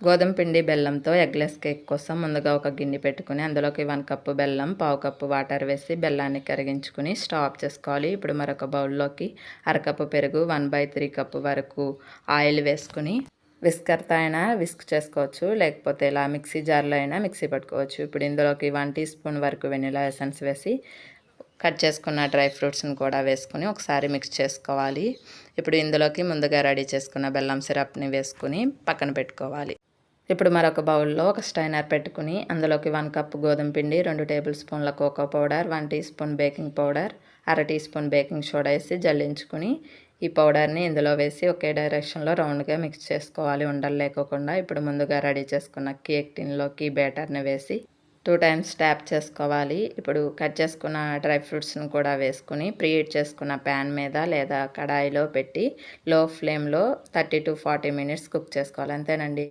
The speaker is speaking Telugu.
గోధుమ పిండి బెల్లంతో ఎగ్లెస్ కేక్ కోసం ముందుగా ఒక గిన్నె పెట్టుకుని అందులోకి వన్ కప్పు బెల్లం పావు కప్పు వాటర్ వేసి బెల్లాన్ని కరిగించుకుని స్టవ్ ఆఫ్ చేసుకోవాలి. ఇప్పుడు మరొక బౌల్లోకి అరకప్పు పెరుగు వన్ బై త్రీ కప్పు వరకు ఆయిల్ వేసుకుని విస్కర్తో అయినా విస్క్ చేసుకోవచ్చు లేకపోతే ఇలా మిక్సీ జార్లో అయినా మిక్సీ పట్టుకోవచ్చు. ఇప్పుడు ఇందులోకి వన్ టీ స్పూన్ వరకు వెనిలా ఎసెన్స్ వేసి కట్ చేసుకున్న డ్రై ఫ్రూట్స్ని కూడా వేసుకుని ఒకసారి మిక్స్ చేసుకోవాలి. ఇప్పుడు ఇందులోకి ముందుగా రెడీ చేసుకున్న బెల్లం సిరప్ని వేసుకుని పక్కన పెట్టుకోవాలి. ఇప్పుడు మరొక బౌల్లో ఒక స్టైనర్ పెట్టుకుని అందులోకి వన్ కప్ గోధుమ పిండి రెండు టేబుల్ స్పూన్ల cocoa powder one teaspoon baking powder అర టీ స్పూన్ బేకింగ్ సోడా వేసి జల్లించుకుని ఈ పౌడర్ని ఇందులో వేసి ఒకే డైరెక్షన్లో రౌండ్గా మిక్స్ చేసుకోవాలి. ఉండలు లేకోకుండా ఇప్పుడు ముందుగా రెడీ చేసుకున్న కేక్ టిన్లోకి బ్యాటర్ని వేసి టూ టైమ్స్ ట్యాప్ చేసుకోవాలి. ఇప్పుడు కట్ చేసుకున్న డ్రై ఫ్రూట్స్ని కూడా వేసుకుని ప్రీహీట్ చేసుకున్న ప్యాన్ మీద లేదా కడాయిలో పెట్టి లో ఫ్లేమ్లో thirty to forty minutes cook చేసుకోవాలి. అంతేనండి.